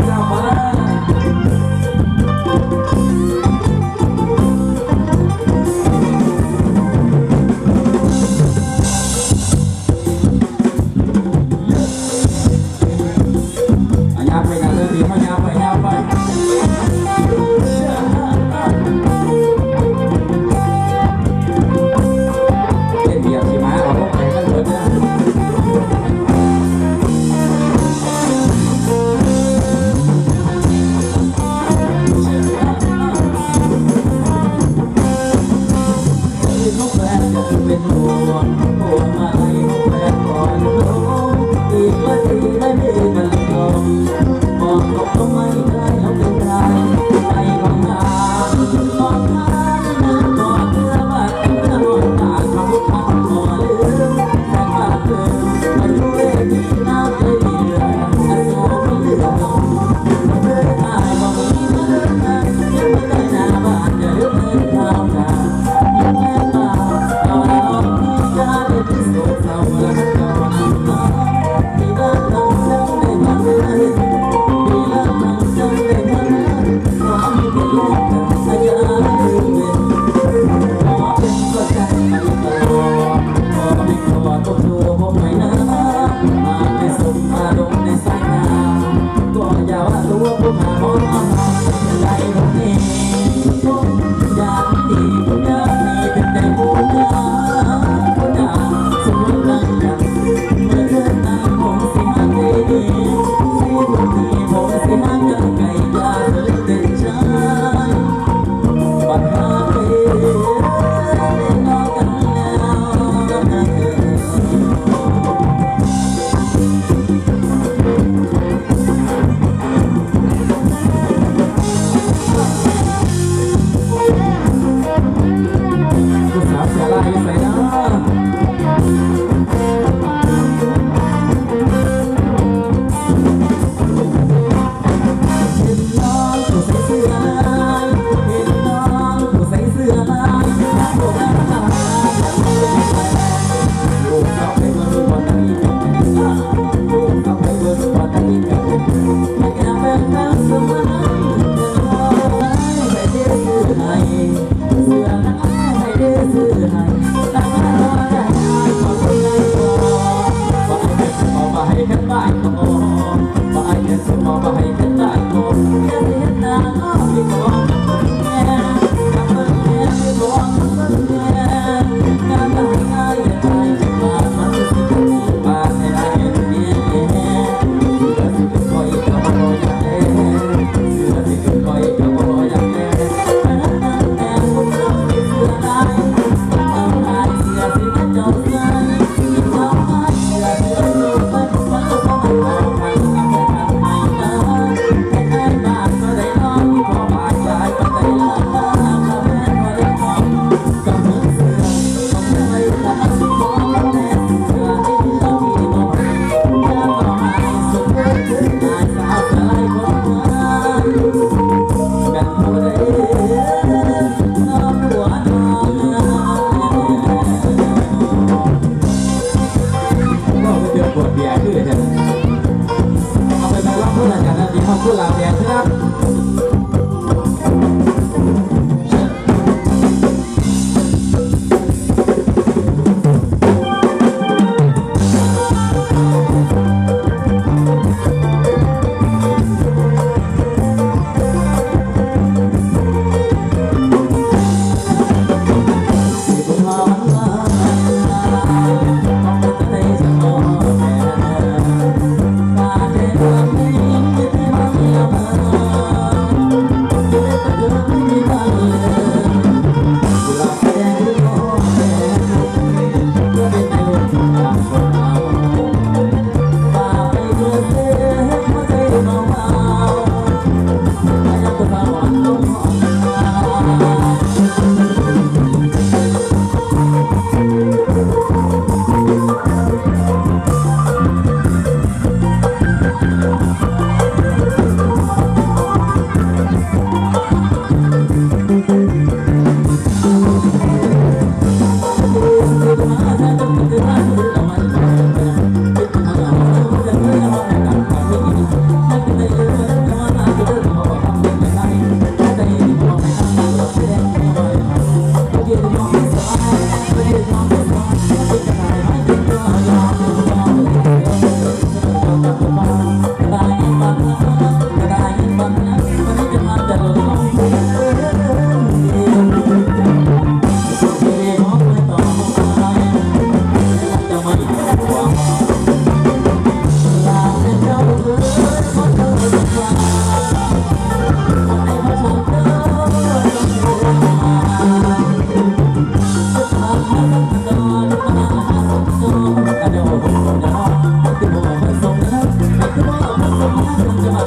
你干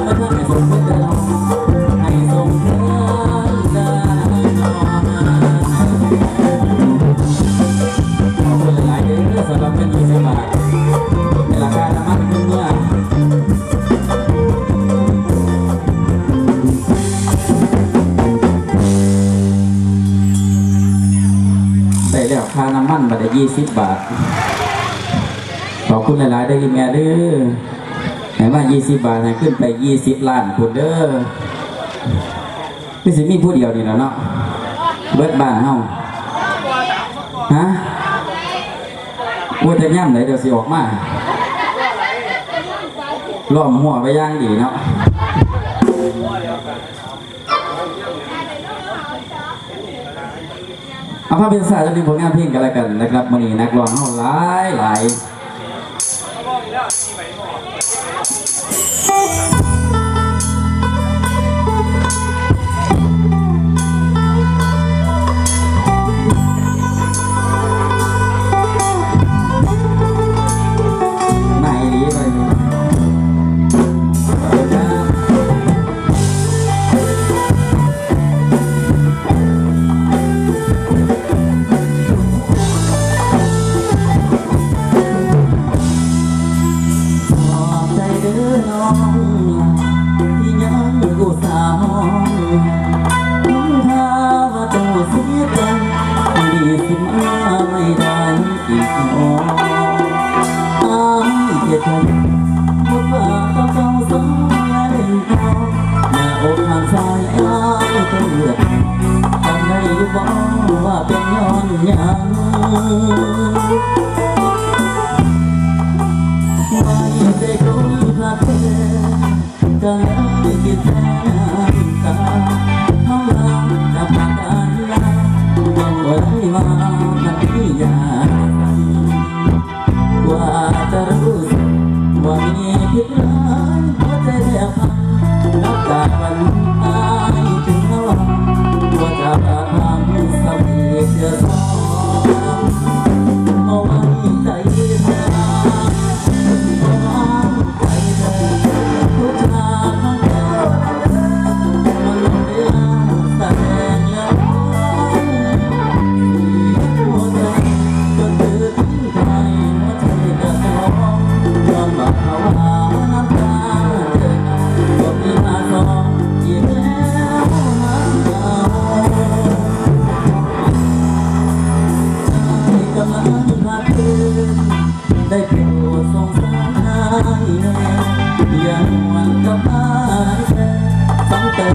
คาน้ำมันเมื่อใส่แล้วค่าน้ำมันมาได้ยี่สิบบาท ขอบคุณหลาย ๆ ได้ยินแม่ด้อ ไหนว่ายี่สิบบาทให้ขึ้นไปยี่สิบล้านคุณเด้อพี่สิมีผู้เดียวนี่แล้วเนาะ เบิดบ้านเฮาฮะว่าจะย่ำไหนเดี๋ยวสิออกมาล้อมหัวไปย่างดีเนาะเอาภาพเป็นสายจะเป็นผลงานเพลงกันแล้วกันนะครับมันนี้นักร้องเฮาหลายหลาย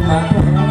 ต้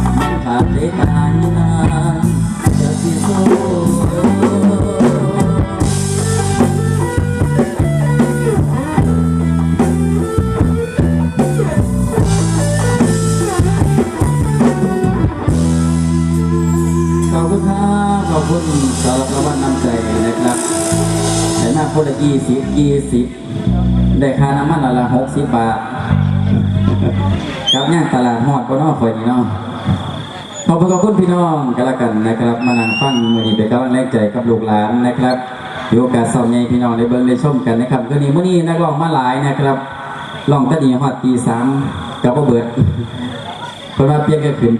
ได้โปรดสงสารอย่าน้ำมบาดแผละละหาคุณกี่ตัวจังจังมันขาดใจตายนานจะสิสู้ขอบคุณครับขอบคุณสำหรับรางวัลน้ำใจนะครับได้มาคนละยี่สิบยี่สิบได้ค่าน้ำมันละละหกสิบบาทครับย่างตลาดหอดก็นอกคอยนี่เนาะ อบคุณขอบคุณพี่น้องกันละกันนะครับ มานั่งฟังมือนี้เป็นกำลังแรงใจกับลูกหลานนะครับมีโอกาสสอบใหญ่พี่น้องได้เบิ่งได้ชมกันนะครับก็นี้มื่อนี้นักร้องมาหลายนะครับร้องตะดีฮอดตีสามกับพ่เบิดเพราะว่าเพียงแค่ขึ้น